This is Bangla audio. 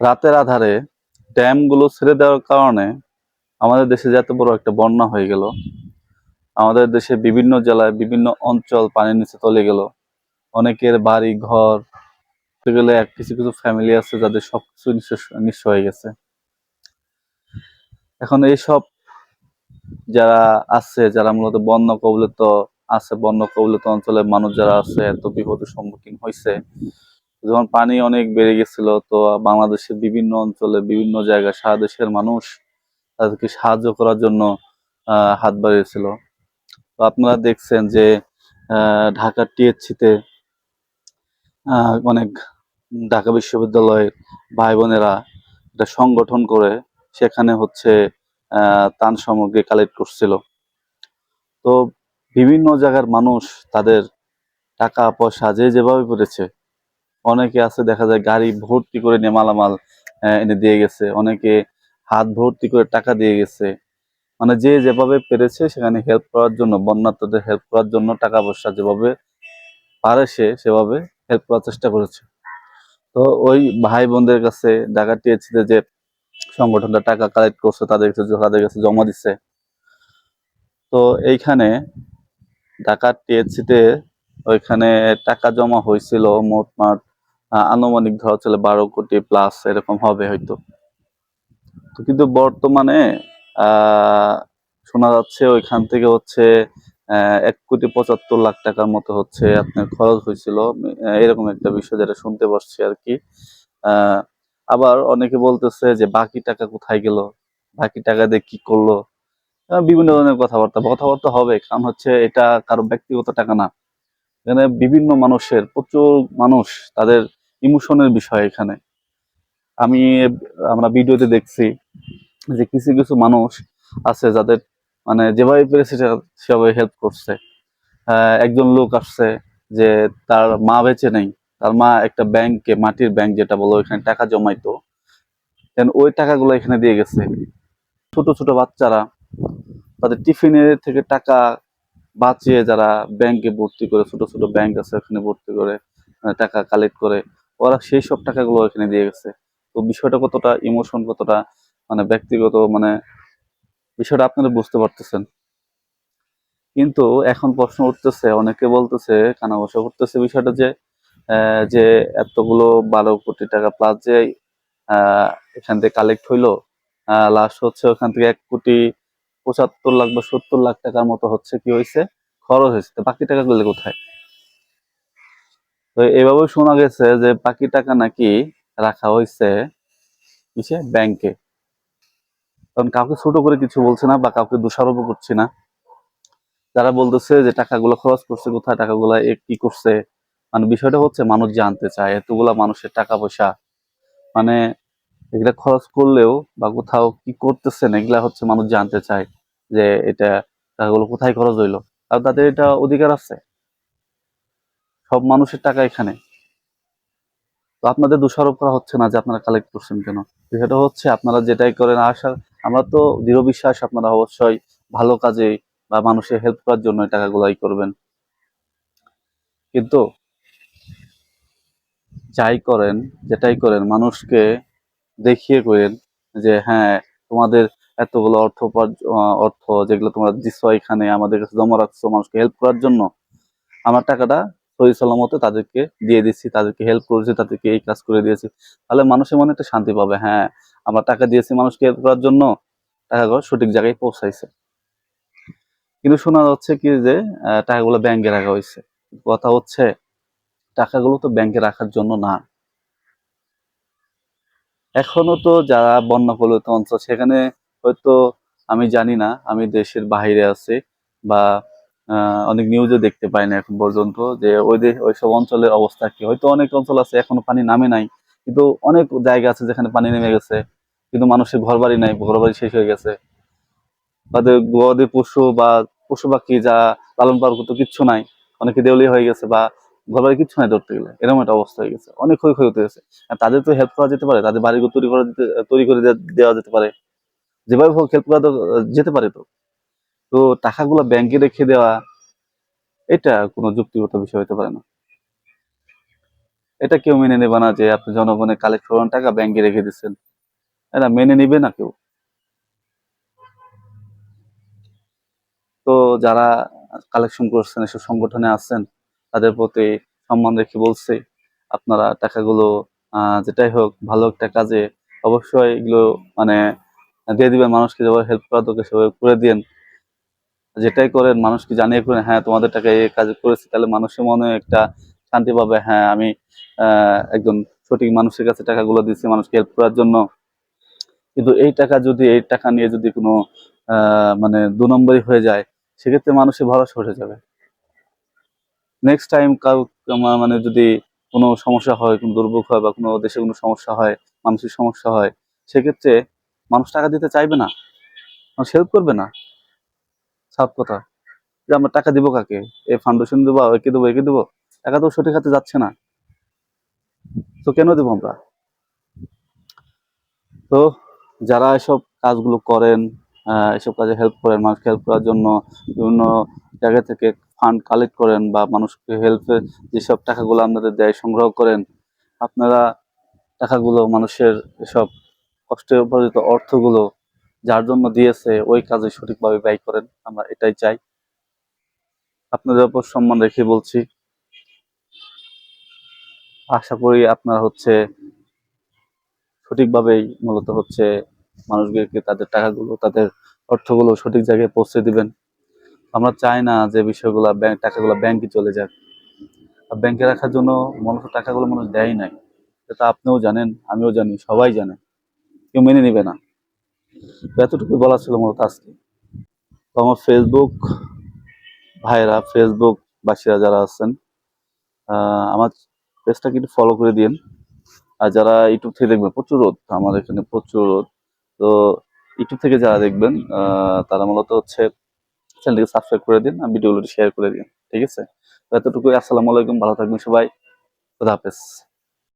রাতের আধারে ড্যামগুলো ছেড়ে দেওয়ার কারণে আমাদের দেশে এত বড় একটা বন্যা হয়ে গেল, আমাদের দেশে বিভিন্ন জেলায় বিভিন্ন অঞ্চল পানির নিচে চলে গেল। অনেকের বাড়ি, ঘর গেলে এক কিছু কিছু ফ্যামিলি আছে যাদের সবকিছু নিঃস্ব হয়ে গেছে। এখন এইসব যারা আছে, যারা মূলত বন্য কবলিত আছে, বন্য কবলিত অঞ্চলের মানুষ যারা আছে, এত বিপদের সম্মুখীন হয়েছে যখন পানি অনেক বেড়ে গেছিল, তো বাংলাদেশের বিভিন্ন অঞ্চলে, বিভিন্ন জায়গায় সারা দেশের মানুষ তাদেরকে সাহায্য করার জন্য হাত বাড়িয়েছিল। তো আপনারা দেখছেন যে ঢাকার টিএসসিতে অনেক ঢাকা বিশ্ববিদ্যালয়ের ভাই বোনেরা একটা সংগঠন করে সেখানে হচ্ছে ত্রাণ সামগ্রী কালেক্ট করছিল। তো বিভিন্ন জায়গার মানুষ তাদের টাকা পয়সা যে যেভাবে পেরেছে অনেকে আছে দেখা যায় গাড়ি ভর্তি করে নিয়ে মালামাল এনে দিয়ে গেছে। অনেকে হাত ভর্তি করে টাকা দিয়ে গেছে। মানে যে যেভাবে পেরেছে সেখানে হেল্প করার জন্য বন্যার্থদের হেল্প করার জন্য টাকা পয়সা যেভাবে পারে সে সেভাবে হেল্প করার চেষ্টা করেছে। তো ওই ভাই বোনদের কাছে ঢাকা টিএসসিতে যে সংগঠনটা টাকা কালেক্ট করছে তাদের কাছে তাদের কাছে জমা দিচ্ছে তো এইখানে ঢাকা টিএসসিতে ওইখানে টাকা জমা হয়েছিল মোটমাট আহ, আনুমানিক ধরা চলে বারো কোটি প্লাস এরকম হবে হয়তো। তো কিন্তু বর্তমানে শোনা যাচ্ছে ওইখান থেকে হচ্ছে এক কোটি পঁচাত্তর লাখ টাকার মতো হচ্ছে আপনার খরচ হয়েছিল। এরকম একটা বিষয় যেটা শুনতে পারছি আর কি। আবার অনেকে বলতেছে যে বাকি টাকা কোথায় গেল? বাকি টাকা দিয়ে কি করল? বিভিন্ন ধরনের কথাবার্তা। কথাবার্তা হবে, কারণ হচ্ছে এটা কারও ব্যক্তিগত টাকা না। এখানে বিভিন্ন মানুষের, প্রচুর মানুষ তাদের ইমোশনের বিষয় এখানে। আমি আমরা ভিডিওতে দেখছি যে কিছু কিছু মানুষ আছে যাদের মানে যেভাবে পেরেছে সেভাবে হেল্প করছে। একজন লোক আসছে যে তার মা বেঁচে নেই। তার মা একটা ব্যাংকে, মাটির ব্যাংক যেটা বলো, ওইখানে টাকা জমাইতো। দেন ওই টাকাগুলো এখানে দিয়ে গেছে। ছোট ছোট বাচ্চারা তাদের টিফিনে থেকে টাকা বাঁচিয়ে যারা ব্যাংকে ভর্তি করে, ছোট ছোট ব্যাংক আছে ওখানে ভর্তি করে টাকা কালেক্ট করে। ওরা সেই সব টাকাগুলো এখানে দিয়ে গেছে। তো বিষয়টা কতটা ইমোশন কতটা মানে ব্যক্তিগত মানে বিষয়টা আপনারা বুঝতে পারতেছেন। কিন্তু এখন প্রশ্ন উঠতেছে, অনেকে বলতেছে, কানা বসা করতেছে বিষয়টা যে যে এতগুলো বারো কোটি টাকা প্লাস যে এখান থেকে কালেক্ট হইল লাস্ট হচ্ছে ওখান থেকে এক কোটি পঁচাত্তর লাখ বা সত্তর লাখ টাকার মতো হচ্ছে কি হয়েছে খরচ হয়েছে বাকি টাকাগুলো কোথায়? তো এভাবে শোনা গেছে যে বাকি টাকা নাকি রাখা হয়েছে কিসে ব্যাংকে কারণ কাউকে ছোট করে কিছু বলছে না বা কাউকে দোষারোপ করছি না। যারা বলতেছে যে টাকাগুলো খরচ করছে, কোথায় টাকাগুলো কি করছে মানে বিষয়টা হচ্ছে মানুষ জানতে চায়, এতগুলা মানুষের টাকা পয়সা। মানে এগুলা খরচ করলেও বা কোথাও কি করতেছেন, এগুলা হচ্ছে মানুষ জানতে চায় যে এটা টাকাগুলো কোথায় খরচ হইল। আর তাদের এটা অধিকার আছে। সব মানুষের টাকা এখানে। তো আপনাদের দোষারোপ করা হচ্ছে না যে আপনারা কালেক্ট করছেন কেন? বিষয়টা হচ্ছে আপনারা যেটাই করেন, আশা আমরা তো দৃঢ় বিশ্বাস আপনারা অবশ্যই ভালো কাজে বা মানুষের হেল্প করার জন্য টাকাগুলাই করবেন। কিন্তু যাই করেন, যেটাই করেন, মানুষকে দেখিয়ে করেন যে হ্যাঁ তোমাদের এতগুলো অর্থ অর্থ যেগুলো তোমরা দিচ্ছ এখানে, আমাদের কাছে জমা রাখছো মানুষকে হেল্প করার জন্য, আমার টাকাটা সহি সালামতে তাদেরকে দিয়ে দিচ্ছি, তাদেরকে হেল্প করেছি, তাদেরকে এই কাজ করে দিয়েছি। তাহলে মানুষের মনে একটা শান্তি পাবে হ্যাঁ আমরা টাকা দিয়েছি মানুষকে হেল্প করার জন্য, টাকাগুলো সঠিক জায়গায় পৌঁছাইছে। কিন্তু শোনা যাচ্ছে কি যে টাকাগুলো ব্যাংকে রাখা হয়েছে। কথা হচ্ছে, টাকাগুলো তো ব্যাংকে রাখার জন্য না। এখনও তো যারা বন্যা কবলিত অঞ্চল, সেখানে হয়তো আমি জানি না, আমি দেশের বাইরে আছি বা অনেক নিউজে দেখতে পাই না এখন পর্যন্ত যে ওই ওইসব অঞ্চলের অবস্থা কি। হয়তো অনেক অঞ্চল আছে, এখনও পানি নামে নাই, কিন্তু অনেক জায়গা আছে যেখানে পানি নেমে গেছে, কিন্তু মানুষের ঘর বাড়ি নাই ঘর বাড়ি শেষ হয়ে গেছে। তাদের গবাদি পশু বা পশু পাখি যা লালন পালন করতে কিচ্ছু নাই, অনেকে দেউলিয়া হয়ে গেছে বা ঘর বাড়ি কিচ্ছু নাই ধরতে গেলে, এরকম একটা অবস্থা হয়ে গেছে, অনেক ক্ষয়ক্ষতি হতে গেছে। তাদের তো হেল্প করা যেতে পারে, তাদের বাড়িঘর তৈরি করা তৈরি করে দেওয়া যেতে পারে। যেভাবে হোক হেল্প করা যেতে পারে তো। তো টাকাগুলো ব্যাংকে রেখে দেওয়া, এটা কোনো যুক্তিগত বিষয় হতে পারে না। এটা কেউ মেনে নেবে না যে আপনি জনগণের করার টাকা ব্যাংকে রেখে দিচ্ছেন। এটা মেনে নিবে না কেউ। তো যারা কালেকশন করছেন, এসব সংগঠনে আছেন তাদের প্রতি সম্মান রেখে বলছে, আপনারা টাকাগুলো যেটাই হোক, ভালো একটা কাজে অবশ্যই এগুলো মানে দিয়ে দিবেন মানুষকে যেভাবে হেল্প করা দরকার সেভাবে করে দিন যেটাই করেন মানুষকে জানিয়ে করেন হ্যাঁ তোমাদের টাকা এই কাজ করেছি। তাহলে মানুষের মনে একটা শান্তি পাবে হ্যাঁ আমি একজন সঠিক মানুষের কাছে টাকাগুলো দিচ্ছি মানুষকে হেল্প করার জন্য। কিন্তু এই টাকা যদি, এই টাকা নিয়ে যদি কোনো মানে দু নম্বরই হয়ে যায়, সেক্ষেত্রে মানুষের ভরসা উঠে যাবে। নেক্সট টাইম কাউ মানে যদি কোনো সমস্যা হয়, কোনো দুর্ভোগ হয় বা কোনো দেশে কোনো সমস্যা হয় মানুষের সমস্যা হয়, সেক্ষেত্রে মানুষ টাকা দিতে চাইবে না। মানুষ হেল্প করবে না। সাফ কথা। যে আমরা টাকা দিব কাকে? এই ফাউন্ডেশন দেবো একে দেবো একে দেবো। টাকা তো সঠিক হাতে যাচ্ছে না। তো কেন দেবো আমরা? তো যারা এসব কাজগুলো করেন এসব কাজে হেল্প করেন, মানুষকে হেল্প করার জন্য বিভিন্ন জায়গা থেকে ফান্ড কালেক্ট করেন বা মানুষকে হেল্পের যেসব টাকাগুলো আপনাদের দেয় সংগ্রহ করেন, আপনারা টাকাগুলো মানুষের এসব কষ্টে উপার্জিত অর্থগুলো যার জন্য দিয়েছে, ওই কাজে সঠিকভাবে ব্যয় করেন, আমরা এটাই চাই। আপনাদের উপর সম্মান রেখে বলছি। আশা করি আপনারা হচ্ছে সঠিকভাবেই মূলত হচ্ছে মানুষদেরকে তাদের টাকাগুলো, তাদের অর্থগুলো সঠিক জায়গায় পৌঁছে দিবেন। আমরা চাই না যে বিষয়গুলো ব্যাংক, টাকাগুলো ব্যাংকে চলে যাক। আর ব্যাংকে রাখার জন্য মূলত টাকাগুলো মানুষ দেয় নাই। এটা আপনিও জানেন, আমিও জানি, সবাই জানে। কেউ মেনে নিবে না। এতটুকু বলা ছিল মূলত আজকে। তো আমার ফেসবুক ভাইরা ফেসবুক বাসীরা যারা আছেন আমার পেজটাকে একটু ফলো করে দিন আর যারা ইউটিউব থেকে দেখবেন, প্রচুর রোদ, আমার এখানে প্রচুর রোদ। তো ইউটিউব থেকে যারা দেখবেন তারা মূলত হচ্ছে চ্যানেলটিকে সাবস্ক্রাইব করে দিন আর ভিডিওগুলো শেয়ার করে দিন, ঠিক আছে? এতটুকুই, আসসালামু আলাইকুম, ভালো থাকবেন সবাই খুদা হাফেজ।